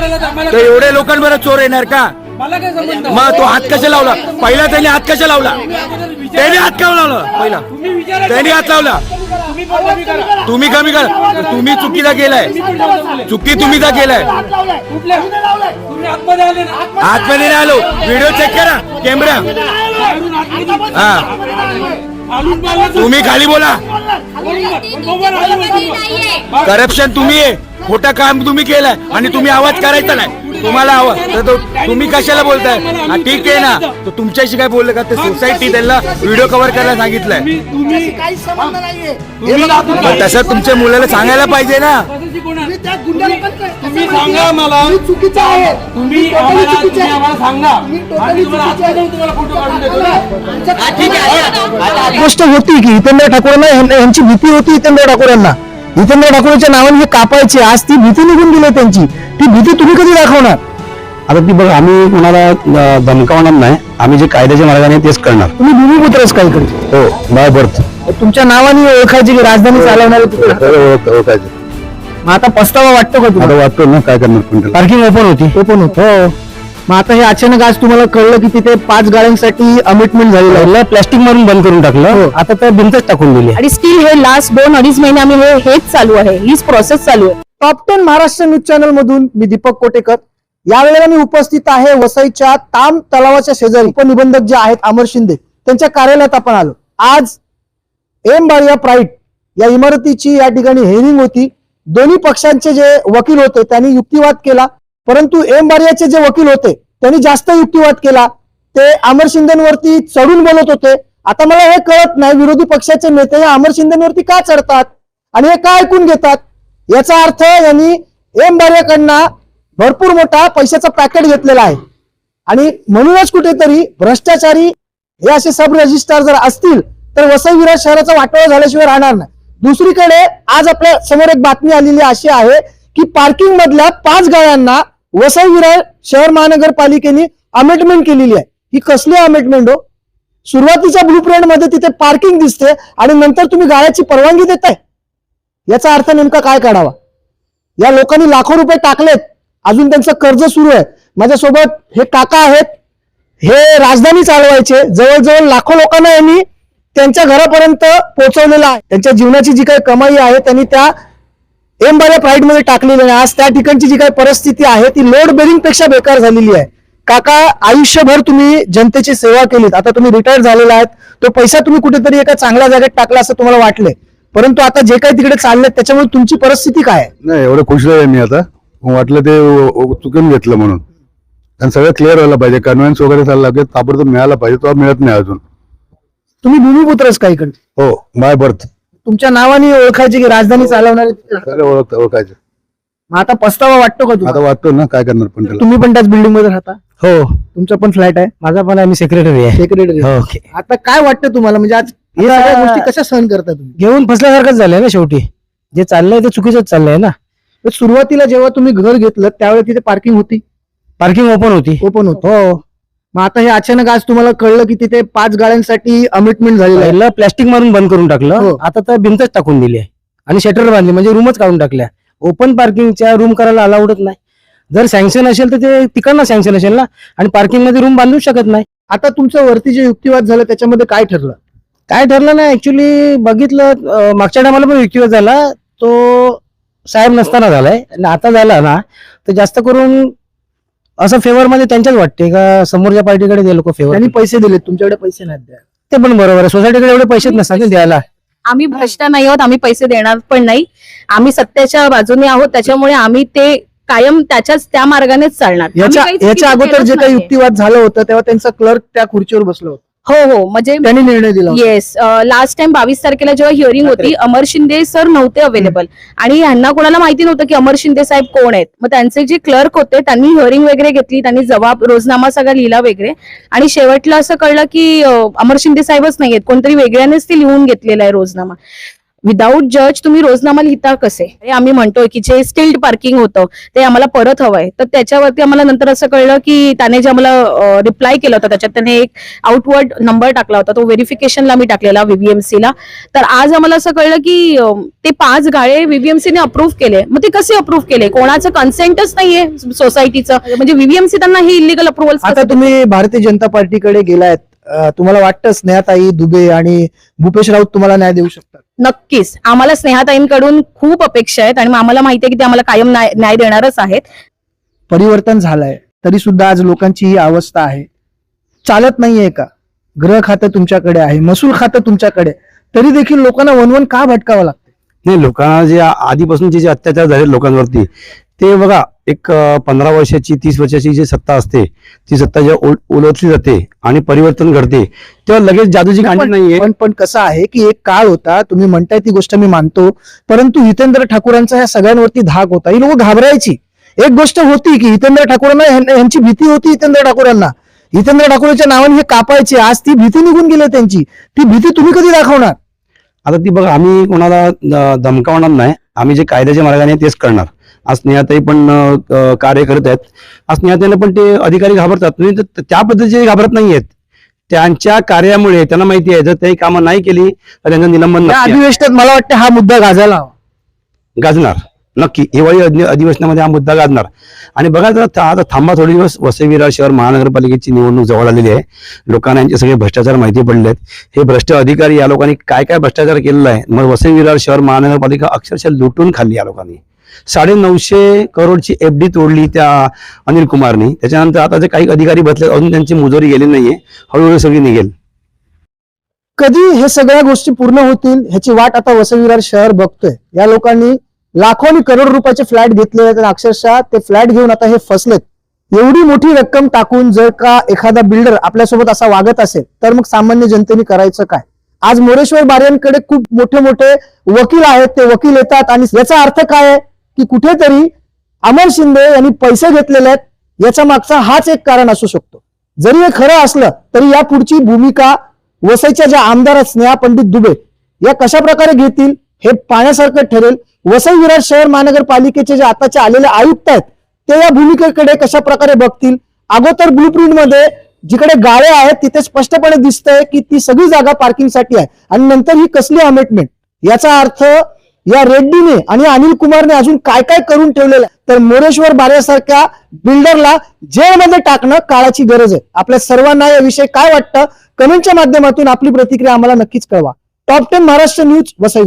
तर एवढे लोकांबरोबर चोर येणार का? मला काय संबंध? मग तो हात कशा लावला? पहिला त्यांनी हात कशा लावला? त्याने हात का लावला? पहिला. तुम्ही विचारा. त्यांनी हात लावला. तुम्ही कमी करा. तुम्ही चुकीचा केलाय चुकी केलाय तुम्ही आले ना. आतमध्ये नाही आलो. व्हिडिओ चेक करा. कॅमेरा. हा. तुम्ही खाली बोला. करप्शन तुम्ही आहे. खोटं काम तुम्ही केलंय आणि तुम्ही आवाज करायचा नाही. तुम्हाला आवाज तर तो तुम्ही कशाला बोलताय? हा ठीक आहे ना. तर तुमच्याशी काय बोललं का? ते सोसायटी त्यांना व्हिडिओ कव्हर करायला सांगितलंय. तुम्ही तुम्ही काही संबंध नाहीये. तुम्ही आतून पण तसं तुमच्या मुलाला सांगायला पाहिजे ना? तुम्ही त्या गुंडा लोकांकडे तुम्ही सांगा मला. चुकीचं आहे. तुम्ही सांगा. तुम्ही आम्ही totally तुम्हाला चुकीचे आहे. आतमध्ये तुम्हाला फोटो काढून देतो. ना गोष्ट होती की हितेंद्र ठाकूरांना यांची भीती होती हितेंद्र ठाकूरांना. हितेंद्र ठाकूरच्या नावाने हे कापायचे. आज ती भीती निघून गेली त्यांची. ती भीती तुम्ही कधी दाखवणार? आता ती बघ आम्ही कोणाला धमकावणार नाही. आम्ही जे कायद्याच्या मार्गाने तेच करणार. तुम्ही भूमिपुत्रच काही करी हो बाय बर्थ. तुमच्या नावाने ओळखायची की राजधानी चालवणारे तिकडे ओळखायचं. मग आता पस्तावा वाटतो का तुम्हाला? वाटतो ना काय करणार. पार्किंग ओपन होती. ओपन होत. हो. मग आता हे अचानक आज तुम्हाला कळलं की तिथे पाच गाड्यांसाठी अमिटमेंट झालेलं आहे. प्लॅस्टिक मारून बंद करून टाकलं. आता तर भिंतच टाकून दिली. आणि स्टील हे लास्ट दोन अडीच महिने आम्ही हे हेच चालू आहे. हीच प्रोसेस चालू आहे. Top ten Maharashtra news channel मधून मी दीपक कोटेकर. यावेळेला मी उपस्थित आहे वसईच्या ताम तलावाच्या शेजारी उपनिबंधक जे आहेत अमर शिंदे. त्यांच्या कार्यालयात आपण आलो. आज एम बारिया प्राईड या इमारतीची या ठिकाणी हेअरिंग होती. दोन्ही पक्षांचे जे वकील होते त्यांनी युक्तिवाद केला. परंतु एम बारियाचे जे वकील होते त्यांनी जास्त युक्तिवाद केला. ते अमर शिंदेवरती चढून बोलत होते. आता मला हे कळत नाही विरोधी पक्षाचे नेते हे अमर शिंदेवरती का चढतात आणि हे का ऐकून घेतात? याचा अर्थ यांनी एम बारियाकडनं भरपूर मोठा पैशाचा पॅकेट घेतलेला आहे. आणि म्हणूनच कुठेतरी भ्रष्टाचारी हे असे सब रजिस्ट्रार जर असतील तर वसई विराज शहराचा वाटोळा झाल्याशिवाय राहणार नाही. दुसरीकडे आज आपल्यासमोर एक बातमी आलेली अशी आहे की पार्किंग मधल्या पाच गाड्यांना वसई विरार शहर महानगरपालिकेने अमेंडमेंट केलेली आहे. ही कसली अमेंडमेंट हो? सुरुवातीच्या ब्लू मध्ये तिथे पार्किंग दिसते आणि नंतर तुम्ही गाळ्याची परवानगी देताय. याचा अर्थ नेमका काय काढावा? या लोकांनी लाखो रुपये टाकलेत. अजून त्यांचं कर्ज सुरू आहे. माझ्यासोबत हे काका आहेत. हे राजधानी चालवायचे. जवळजवळ लाखो लोकांना यांनी त्यांच्या घरापर्यंत पोहोचवलेलं आहे. त्यांच्या जीवनाची जी काही कमाई आहे त्यांनी त्या एम बारा प्राईडमध्ये टाकलेली आहे. आज त्या ठिकाणची जी काही परिस्थिती आहे ती लोड बेरिंगपेक्षा बेकार झालेली आहे. काका आयुष्यभर तुम्ही जनतेची सेवा केलीत. आता तुम्ही रिटायर झालेला आहात. तो पैसा तुम्ही कुठेतरी एका चांगल्या जागेत टाकला असं तुम्हाला वाटलंय. परंतु आता जे काही तिकडे चाललंय त्याच्यामुळे तुमची परिस्थिती काय आहे? नाही एवढं खुश आहे मी आता. वाटलं ते चुकून घेतलं म्हणून. आणि सगळं क्लिअर व्हायला पाहिजे. कन्व्हिन्स वगैरे चालला की ताबडतोब मिळाला पाहिजे तो मिळत नाही अजून. तुम्ही भूमिपुत्रच काही इकडे? हो बाय बर्थ तुमच्या नावाने ओळखायचे की राजधानी चालवणारे सगळं ओळख ओळखायचं. मग आता पस्तावा वाटतो का आता तुम्हाला वाटतो ना काय करणार पण त्याला. तुम्ही पण त्याच बिल्डिंगमध्ये राहता? हो. तुमचा पण फ्लॅट आहे? माझा पण आम्ही सेक्रेटरी आहे. सेक्रेटरी ओके आता काय वाटतं तुम्हाला? म्हणजे आज हे आता- सगळ्या गोष्टी कशा सहन करता तुम्ही? घेऊन फसल्यासारखंच झालंय ना शेवटी. जे चाललंय ते चुकीचंच चाललंय ना. तर सुरुवातीला जेव्हा तुम्ही घर घेतलं त्यावेळी तिथे पार्किंग होती? पार्किंग ओपन होती. ओपन होत. हो. मग आता हे अचानक आज तुम्हाला कळलं की तिथे पाच गाड्यांसाठी अमिटमेंट झालेलं आहे. पहिलं प्लॅस्टिक मारून बंद करून हो. टाकलं आता तर भिंतच टाकून दिली आहे. आणि शटर बांधली म्हणजे रूमच काढून टाकल्या. ओपन पार्किंगच्या रूम करायला अलाउडच नाही. जर सँक्शन असेल तर ते तिकडनं सँक्शन असेल ना. आणि पार्किंगमध्ये रूम बांधूच शकत नाही. आता तुमचं वरती जे युक्तिवाद झालं त्याच्यामध्ये काय ठरलं? काय ठरलं ना ऍक्च्युली बघितलं अं, मागच्या टायमाला पण युक्तिवाद झाला. तो साहेब नसताना झालाय. आणि आता झाला ना. तर जास्त करून असं फेवर मध्ये त्यांच्याच वाटते का समोरच्या पार्टीकडे ते लोक फेवर त्यांनी पैसे दिले तुमच्याकडे पैसे नाहीत द्या. ते पण बरोबर आहे. सोसायटीकडे एवढे पैसेच नसतात ना द्यायला. आम्ही भ्रष्ट नाही आहोत आम्ही पैसे देणार पण नाही. आम्ही सत्याच्या बाजूने आहोत त्याच्यामुळे आम्ही ते कायम त्याच्याच त्या मार्गानेच चालणार. आम्ही याच्या चुकीचं अगोदर केलंच जे काही नाहीये. युक्तिवाद झालं होतं तेव्हा त्यांचा क्लर्क त्या खुर्चीवर बसलो होता. हो हो. म्हणजे त्यांनी निर्णय दिला होता. येस लास्ट टाइम बावीस तारखेला जेव्हा हिअरिंग होती अमर शिंदे सर नव्हते अवेलेबल आणि यांना कोणाला माहिती नव्हतं की अमर शिंदे साहेब कोण आहेत? मग त्यांचे जे क्लर्क होते त्यांनी हिअरिंग वगैरे घेतली त्यांनी जबाब रोजनामा सगळा लिहिला वगैरे. आणि शेवटला असं कळलं की अं, अमर शिंदे साहेबच नाहीयेत. कोणतरी वेगळ्यानेच ते लिहून घेतलेला आहे रोजनामा. विदाऊट जज तुम्ही रोजनामा लिहिता कसे? आम्ही म्हणतोय की जे स्टिल्ड पार्किंग होतं ते आम्हाला परत हवंय. तर त्याच्यावरती आम्हाला नंतर असं कळलं की त्याने जे आम्हाला रिप्लाय केलं होतं त्याच्यात त्याने एक आउटवर्ड नंबर टाकला होता. तो व्हेरिफिकेशनला मी टाकलेला VVMC ला. तर आज आम्हाला असं कळलं की ते पाच गाळे VVMC ने अप्रूव्ह केले. मग ते कसे अप्रूव्ह केले? कोणाचं कन्सेंटच नाहीये सोसायटीचं म्हणजे व्हीव्हीएमसी त्यांना हे इलिगल अप्रुव्हल आता तुम्ही भारतीय जनता पार्टीकडे गेलायत. तुम्हाला वाटतं स्नेहाताई दुबे आणि भूपेश राऊत तुम्हाला न्याय देऊ शकतात? नक्कीच. आम्हाला स्नेहाताईंकडून खूप अपेक्षा आहेत आणि आम्हाला माहिती आहे की ते आम्हाला कायम न्याय न्याय देणारच आहेत. परिवर्तन झालंय. तरी सुद्धा आज लोकांची ही अवस्था आहे. चालत नाहीये का? गृह खातं तुमच्याकडे आहे महसूल खातं तुमच्याकडे तरी देखील लोकांना वनवन का भटकावं लागतं नाही लोकांना जे आ- आधीपासूनचे जे अत्याचार झाले लोकांवरती ते बघा एक पंधरा वर्षाची तीस वर्षाची जी सत्ता असते ती सत्ता जेव्हा उल- उलटली जाते आणि परिवर्तन घडते तेव्हा लगेच जादूची गांडी नाहीये. पण पण कसं आहे की एक काळ होता तुम्ही म्हणताय ती गोष्ट मी मानतो परंतु हितेंद्र ठाकूरांचा ह्या सगळ्यांवरती धाक होता. ही लोक घाबरायची. एक गोष्ट होती की हितेंद्र ठाकूरांना यांची भीती होती हितेंद्र ठाकूरांना. हितेंद्र ठाकूरच्या नावाने हे कापायचे. आज ती भीती निघून गेली त्यांची. ती भीती तुम्ही कधी दाखवणार? आता ती बघा आम्ही कोणाला धमकावणार नाही. आम्ही जे कायद्याच्या मार्गाने तेच करणार. स्नेहाताई पण कार्य करत आहेत. आज स्नेहाताईला पण ते अधिकारी घाबरतात. नाही त्या पद्धतीचे घाबरत नाहीयेत. त्यांच्या कार्यामुळे त्यांना माहिती आहे जर काही कामं नाही केली तर त्यांचं निलंबन. अधिवेशनात मला वाटतं हा मुद्दा गाजायला हवा. गाजणार. नक्की. हिवाळी अधि- अधिवेशनामध्ये हा मुद्दा गाजणार. आणि बघा जरा आता थांबा थोडे दिवस. वसई विरार शहर महानगरपालिकेची निवडणूक जवळ आलेली आहे. लोकांना यांचे सगळे भ्रष्टाचार माहिती पडले आहेत हे भ्रष्ट अधिकारी या लोकांनी काय काय भ्रष्टाचार केलेला आहे? मग वसई विरार शहर महानगरपालिका अक्षरशः लुटून खाल्ली या लोकांनी. साडे नऊशे करोडची एफ डी तोडली त्या अनिल कुमारनी. त्याच्यानंतर आता जे काही अधिकारी बसले अजून त्यांची मुजोरी गेली नाहीये. हळूहळू सगळी निघेल. कधी हे सगळ्या गोष्टी पूर्ण होतील ह्याची वाट आता वसविरार शहर बघतोय. या लोकांनी लाखो आणि करोड रुपयाचे फ्लॅट घेतले तर अक्षरशः ते फ्लॅट घेऊन आता हे फसलेत. एवढी मोठी रक्कम टाकून जर का एखादा बिल्डर आपल्यासोबत असा वागत असेल तर मग सामान्य जनतेने करायचं काय? आज मोरेश्वर बाऱ्यांकडे खूप मोठे मोठे वकील आहेत ते वकील येतात आणि याचा अर्थ काय आहे? की कुठेतरी अमर शिंदे यांनी पैसे घेतलेले आहेत याच्या मागचा हाच एक कारण असू शकतो. जरी हे खरं असलं तरी या पुढची भूमिका वसईच्या ज्या आमदार आहेत स्नेहा पंडित दुबे या कशा प्रकारे घेतील हे पाहण्यासारखं ठरेल. वसई विरार शहर महानगरपालिकेचे जे आताचे आलेले आयुक्त आहेत ते या भूमिकेकडे कशा प्रकारे बघतील? अगोदर ब्लूप्रिंटमध्ये जिकडे गाळे आहेत तिथे स्पष्टपणे दिसतंय की ती सगळी जागा पार्किंगसाठी आहे. आणि नंतर ही कसली अमेटमेंट याचा अर्थ या रेड्डीने आणि अनिल कुमारने अजून काय काय करून ठेवलेलं आहे? तर मोरेश्वर बाऱ्यासारख्या बिल्डरला जेलमध्ये टाकणं काळाची गरज आहे. आपल्या सर्वांना याविषयी काय वाटतं? कमेंटच्या माध्यमातून आपली प्रतिक्रिया आम्हाला नक्कीच कळवा. Top ten Maharashtra news Vasai